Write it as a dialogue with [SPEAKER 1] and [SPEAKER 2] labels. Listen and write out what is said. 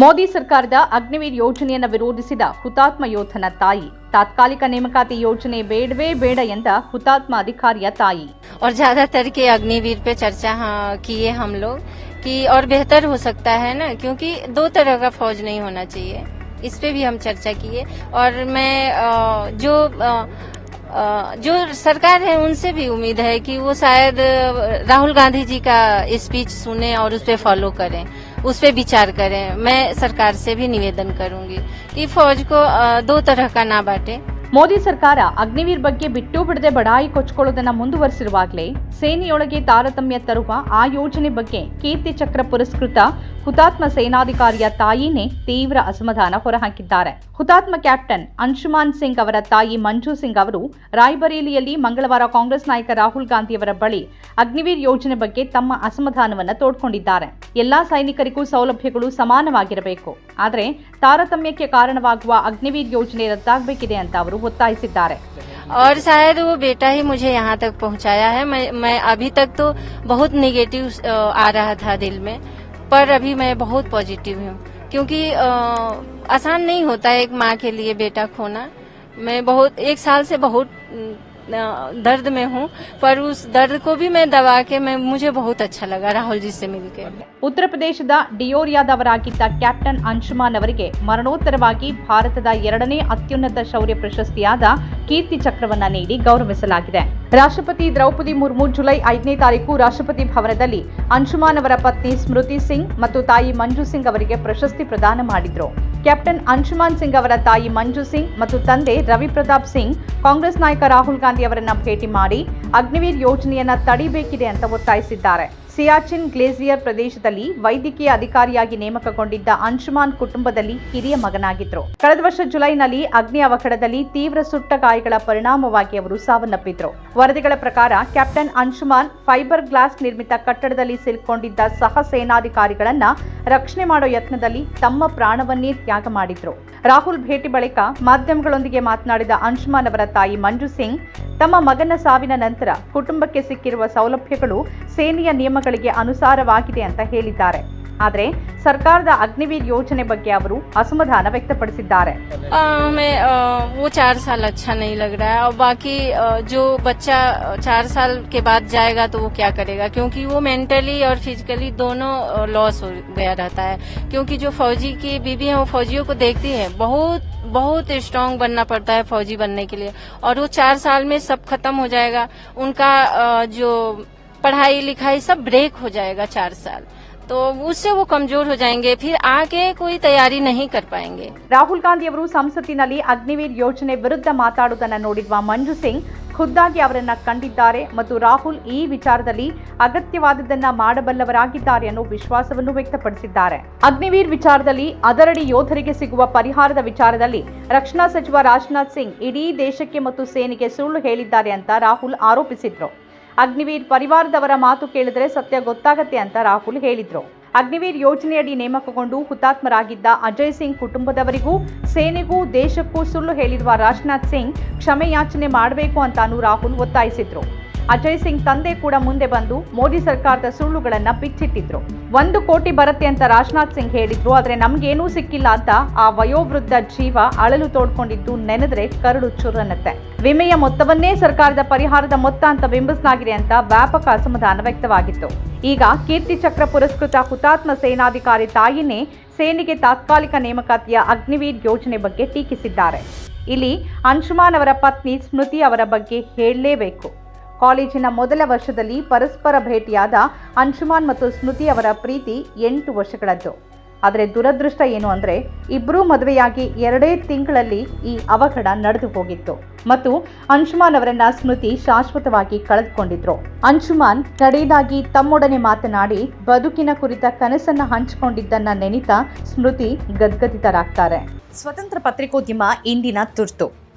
[SPEAKER 1] ಮೋದಿ ಸರ್ಕಾರದ ಅಗ್ನಿವೀರ್ ಯೋಜನೆಯನ್ನು ವಿರೋಧಿಸಿದ ಹುತಾತ್ಮ ಯೋಧನ ತಾಯಿ ತಾತ್ಕಾಲಿಕ ನೇಮಕಾತಿ ಯೋಜನೆ ಬೇಡವೇ ಬೇಡ ಎಂದ ಹುತಾತ್ಮ ಅಧಿಕಾರಿಯ ತಾಯಿ
[SPEAKER 2] और ज्यादातर के अग्निवीर पे चर्चा हाँ, किए हम लोग कि और बेहतर हो सकता है ना क्योंकि दो तरह का फौज नहीं होना चाहिए इस पे भी हम चर्चा किए और मैं अ, जो अ, अ, जो सरकार है उनसे भी उम्मीद है कि वो शायद अ, राहुल गांधी जी का स्पीच सुने और उस पर फॉलो करें उस पर विचार करें। मैं सरकार से भी निवेदन करूँगी कि फौज को दो तरह का ना बांटे।
[SPEAKER 1] ಮೋದಿ ಸರ್ಕಾರ ಅಗ್ನಿವೀರ್ ಬಗ್ಗೆ ಬಿಟ್ಟು ಬಿಡದೆ ಬಡಾಯಿ ಕೊಚ್ಕೊಳ್ಳೋದನ್ನ ಮುಂದುವರೆಸಿರುವಾಗಲೇ ಸೇನೆಯೊಳಗೆ ತಾರತಮ್ಯ ತರುವ ಆ ಯೋಜನೆ ಬಗ್ಗೆ ಕೀರ್ತಿ ಚಕ್ರ ಪುರಸ್ಕೃತ ಹುತಾತ್ಮ ಸೇನಾಧಿಕಾರಿಯ ತಾಯಿನೇ ತೀವ್ರ ಅಸಮಾಧಾನ ಹೊರಹಾಕಿದ್ದಾರೆ. ಹುತಾತ್ಮ ಕ್ಯಾಪ್ಟನ್ ಅಂಶುಮಾನ್ ಸಿಂಗ್ ಅವರ ತಾಯಿ ಮಂಜು ಸಿಂಗ್ ಅವರು ರಾಯ್ಬರೇಲಿಯಲ್ಲಿ ಮಂಗಳವಾರ ಕಾಂಗ್ರೆಸ್ ನಾಯಕ ರಾಹುಲ್ ಗಾಂಧಿಯವರ ಬಳಿ ಅಗ್ನಿವೀರ್ ಯೋಜನೆ ಬಗ್ಗೆ ತಮ್ಮ ಅಸಮಾಧಾನವನ್ನು ತೋಡ್ಕೊಂಡಿದ್ದಾರೆ. ಎಲ್ಲಾ ಸೈನಿಕರಿಗೂ ಸೌಲಭ್ಯಗಳು ಸಮಾನವಾಗಿರಬೇಕು. ಆದರೆ ತಾರತಮ್ಯಕ್ಕೆ ಕಾರಣವಾಗುವ ಅಗ್ನಿವೀರ್ ಯೋಜನೆ ರದ್ದಾಗಬೇಕಿದೆ ಅಂತ ಅವರು ಒತ್ತಾಯಿಸಿದ್ದಾರೆ
[SPEAKER 2] और शायद वो बेटा ही मुझे यहाँ तक पहुँचाया है मैं मैं अभी तक तो बहुत निगेटिव अ, आ रहा था दिल में पर अभी मैं बहुत पॉजिटिव हूँ क्योंकि अ, आसान नहीं होता है एक माँ के लिए बेटा खोना मैं बहुत एक साल से बहुत अ, दर्द में हूँ पर उस दर्द को भी मैं दबा के मैं मुझे बहुत अच्छा लगा राहुल जी से मिलके
[SPEAKER 1] ಉತ್ತರ ಪ್ರದೇಶದ ಡಿಯೋರಿಯಾದವರಾಗಿದ್ದ ಕ್ಯಾಪ್ಟನ್ ಅಂಶುಮಾನ್ ಅವರಿಗೆ ಮರಣೋತ್ತರವಾಗಿ ಭಾರತದ ಎರಡನೇ ಅತ್ಯುನ್ನತ ಶೌರ್ಯ ಪ್ರಶಸ್ತಿಯಾದ ಕೀರ್ತಿ ಚಕ್ರವನ್ನ ನೀಡಿ ಗೌರವಿಸಲಾಗಿದೆ ರಾಷ್ಟ್ರಪತಿ ದ್ರೌಪದಿ ಮುರ್ಮು ಜುಲೈ ಐದನೇ ತಾರೀಕು ರಾಷ್ಟ್ರಪತಿ ಭವನದಲ್ಲಿ ಅಂಶುಮಾನ್ ಅವರ ಪತ್ನಿ ಸ್ಮೃತಿ ಸಿಂಗ್ ಮತ್ತು ತಾಯಿ ಮಂಜು ಸಿಂಗ್ ಅವರಿಗೆ ಪ್ರಶಸ್ತಿ ಪ್ರದಾನ ಮಾಡಿದ್ರು ಕ್ಯಾಪ್ಟನ್ ಅಂಶುಮಾನ್ ಸಿಂಗ್ ಅವರ ತಾಯಿ ಮಂಜು ಸಿಂಗ್ ಮತ್ತು ತಂದೆ ರವಿ ಪ್ರತಾಪ್ ಸಿಂಗ್ ಕಾಂಗ್ರೆಸ್ ನಾಯಕ ರಾಹುಲ್ ಗಾಂಧಿ ಅವರನ್ನ ಭೇಟಿ ಮಾಡಿ ಅಗ್ನಿವೀರ್ ಯೋಜನೆಯನ್ನ ತಡಿಬೇಕಿದೆ ಅಂತ ಒತ್ತಾಯಿಸಿದ್ದಾರೆ. ಸಿಯಾಚಿನ್ ಗ್ಲೇಸಿಯರ್ ಪ್ರದೇಶದಲ್ಲಿ ವೈದ್ಯಕೀಯ ಅಧಿಕಾರಿಯಾಗಿ ನೇಮಕಗೊಂಡಿದ್ದ ಅಂಶುಮಾನ್ ಕುಟುಂಬದಲ್ಲಿ ಹಿರಿಯ ಮಗನಾಗಿದ್ರು. ಕಳೆದ ವರ್ಷ ಜುಲೈನಲ್ಲಿ ಅಗ್ನಿ ಅವಘಡದಲ್ಲಿ ತೀವ್ರ ಸುಟ್ಟ ಗಾಯಗಳ ಪರಿಣಾಮವಾಗಿ ಅವರು ಸಾವನ್ನಪ್ಪಿದ್ರು. ವರದಿಗಳ ಪ್ರಕಾರ ಕ್ಯಾಪ್ಟನ್ ಅಂಶುಮಾನ್ ಫೈಬರ್ ಗ್ಲಾಸ್ ನಿರ್ಮಿತ ಕಟ್ಟಡದಲ್ಲಿ ಸಿಲುಕೊಂಡಿದ್ದ ಸಹ ಸೇನಾಧಿಕಾರಿಗಳನ್ನ ರಕ್ಷಣೆ ಮಾಡೋ ಯತ್ನದಲ್ಲಿ ತಮ್ಮ ಪ್ರಾಣವನ್ನೇ ತ್ಯಾಗ ಮಾಡಿದ್ರು. ರಾಹುಲ್ ಭೇಟಿ ಬಳಿಕ ಮಾಧ್ಯಮಗಳೊಂದಿಗೆ ಮಾತನಾಡಿದ ಅಂಶುಮಾನ್ ಅವರ ತಾಯಿ ಮಂಜು ಸಿಂಗ್ ತಮ್ಮ ಮಗನ ಸಾವಿನ ನಂತರ ಕುಟುಂಬಕ್ಕೆ ಸಿಕ್ಕಿರುವ ಸೌಲಭ್ಯಗಳು ಸೇನೆಯ ನಿಯಮಗಳಿಗೆ ಅನುಸಾರವಾಗಿದೆ ಅಂತ ಹೇಳಿದ್ದಾರೆ. ಆದರೆ ಸರ್ಕಾರದ ಅಗ್ನಿವೀರ್ ಯೋಜನೆ ಬಗ್ಗೆ ಅವರು ಅಸಮಾಧಾನ ವ್ಯಕ್ತಪಡಿಸಿದ್ದಾರೆ
[SPEAKER 2] अ, हमें अ, वो चार साल अच्छा नहीं लग रहा है और बाकी अ, जो बच्चा अ, चार साल के बाद जाएगा तो वो क्या करेगा क्योंकि वो मेंटली और फिजिकली दोनों लॉस हो गया रहता है क्योंकि जो फौजी की बीबी है वो फौजियों को देखती है बहुत बहुत स्ट्रांग बनना पड़ता है फौजी बनने के लिए और वो चार साल में सब खत्म हो जाएगा उनका अ, जो पढ़ाई लिखाई सब ब्रेक हो जाएगा चार साल तो उससे वो कमजोर हो जाएंगे फिर आगे कोई तैयारी नहीं कर पाएंगे
[SPEAKER 1] ರಾಹುಲ್ ಗಾಂಧಿ ಅವರು ಸಂಸತ್ತಿನಲ್ಲಿ ಅಗ್ನಿವೀರ್ ಯೋಜನೆ ವಿರುದ್ಧ ಮಾತಾಡುವುದನ್ನು ನೋಡಿರುವ ಮಂಜು ಸಿಂಗ್ ಖುದ್ದಾಗಿ ಅವರನ್ನ ಕಂಡಿದ್ದಾರೆ ಮತ್ತು ರಾಹುಲ್ ಈ ವಿಚಾರದಲ್ಲಿ ಅಗತ್ಯವಾದದನ್ನ ಮಾಡಬಲ್ಲವರಾಗಿದ್ದಾರೆ ಅನ್ನೋ ವಿಶ್ವಾಸವನ್ನು ವ್ಯಕ್ತಪಡಿಸಿದ್ದಾರೆ ಅಗ್ನಿವೀರ್ ವಿಚಾರದಲ್ಲಿ ಅದರಡಿ ಯೋಧರಿಗೆ ಸಿಗುವ ಪರಿಹಾರದ ವಿಚಾರದಲ್ಲಿ ರಕ್ಷಣಾ ಸಚಿವ ರಾಜನಾಥ್ ಸಿಂಗ್ ಇಡೀ ದೇಶಕ್ಕೆ ಮತ್ತು ಸೇನೆಗೆ ಸುಳ್ಳು ಹೇಳಿದ್ದಾರೆ ಅಂತ ರಾಹುಲ್ ಆರೋಪಿಸಿದ್ರು ಅಗ್ನಿವೀರ್ ಪರಿವಾರದವರ ಮಾತು ಕೇಳಿದ್ರೆ ಸತ್ಯ ಗೊತ್ತಾಗತ್ತೆ ಅಂತ ರಾಹುಲ್ ಹೇಳಿದ್ರು. ಅಗ್ನಿವೀರ್ ಯೋಜನೆಯಡಿ ನೇಮಕಗೊಂಡು ಹುತಾತ್ಮರಾಗಿದ್ದ ಅಜಯ್ ಸಿಂಗ್ ಕುಟುಂಬದವರಿಗೂ, ಸೇನೆಗೂ, ದೇಶಕ್ಕೂ ಸುಳ್ಳು ಹೇಳಿರುವ ರಾಜನಾಥ್ ಸಿಂಗ್ ಕ್ಷಮೆಯಾಚನೆ ಮಾಡಬೇಕು ಅಂತಾನೂ ರಾಹುಲ್ ಒತ್ತಾಯಿಸಿದ್ರು. ಅಜಯ್ ಸಿಂಗ್ ತಂದೆ ಕೂಡ ಮುಂದೆ ಬಂದು ಮೋದಿ ಸರ್ಕಾರದ ಸುಳ್ಳುಗಳನ್ನ ಬಿಚ್ಚಿಟ್ಟಿದ್ರು ಒಂದು ಕೋಟಿ ಬರುತ್ತೆ ಅಂತ ರಾಜನಾಥ್ ಸಿಂಗ್ ಹೇಳಿದ್ರು, ಆದ್ರೆ ನಮ್ಗೇನೂ ಸಿಕ್ಕಿಲ್ಲ ಅಂತ ಆ ವಯೋವೃದ್ಧ ಜೀವ ಅಳಲು ತೋಡ್ಕೊಂಡಿದ್ದು ನೆನೆದ್ರೆ ಕರುಳು ಚುರ್ರನ್ನತ್ತೆ ವಿಮೆಯ ಮೊತ್ತವನ್ನೇ ಸರ್ಕಾರದ ಪರಿಹಾರದ ಮೊತ್ತ ಅಂತ ಬಿಂಬಿಸಲಾಗಿದೆ ಅಂತ ವ್ಯಾಪಕ ಅಸಮಾಧಾನ ವ್ಯಕ್ತವಾಗಿತ್ತು. ಈಗ ಕೀರ್ತಿ ಚಕ್ರ ಪುರಸ್ಕೃತ ಹುತಾತ್ಮ ಸೇನಾಧಿಕಾರಿ ತಾಯಿನೇ ಸೇನೆಗೆ ತಾತ್ಕಾಲಿಕ ನೇಮಕಾತಿಯ ಅಗ್ನಿವೀರ್ ಯೋಜನೆ ಬಗ್ಗೆ ಟೀಕಿಸಿದ್ದಾರೆ. ಇಲ್ಲಿ ಅಂಶುಮಾನ್ ಅವರ ಪತ್ನಿ ಸ್ಮೃತಿ ಅವರ ಬಗ್ಗೆ ಹೇಳಲೇಬೇಕು. ಕಾಲೇಜಿನ ಮೊದಲ ವರ್ಷದಲ್ಲಿ ಪರಸ್ಪರ ಭೇಟಿಯಾದ ಅಂಶುಮಾನ್ ಮತ್ತು ಸ್ಮೃತಿ ಅವರ ಪ್ರೀತಿ ಎಂಟು ವರ್ಷಗಳದ್ದು. ಆದರೆ ದುರದೃಷ್ಟ ಏನು ಅಂದರೆ ಇಬ್ಬರೂ ಮದುವೆಯಾಗಿ ಎರಡೇ ತಿಂಗಳಲ್ಲಿ ಈ ಅವಘಡ ನಡೆದು ಹೋಗಿತ್ತು. ಮತ್ತು ಅಂಶುಮಾನ್ ಅವರನ್ನ ಸ್ಮೃತಿ ಶಾಶ್ವತವಾಗಿ ಕಳೆದುಕೊಂಡಿದ್ರು. ಅಂಶುಮಾನ್ ಕಡೆಯದಾಗಿ ತಮ್ಮೊಡನೆ ಮಾತನಾಡಿ, ಬದುಕಿನ ಕುರಿತ ಕನಸನ್ನ ಹಂಚಿಕೊಂಡಿದ್ದನ್ನ ನೆನಿತ ಸ್ಮೃತಿ ಗದ್ಗದಿತರಾಗ್ತಾರೆ. ಸ್ವತಂತ್ರ ಪತ್ರಿಕೋದ್ಯಮ ಇಂದಿನ ತುರ್ತು.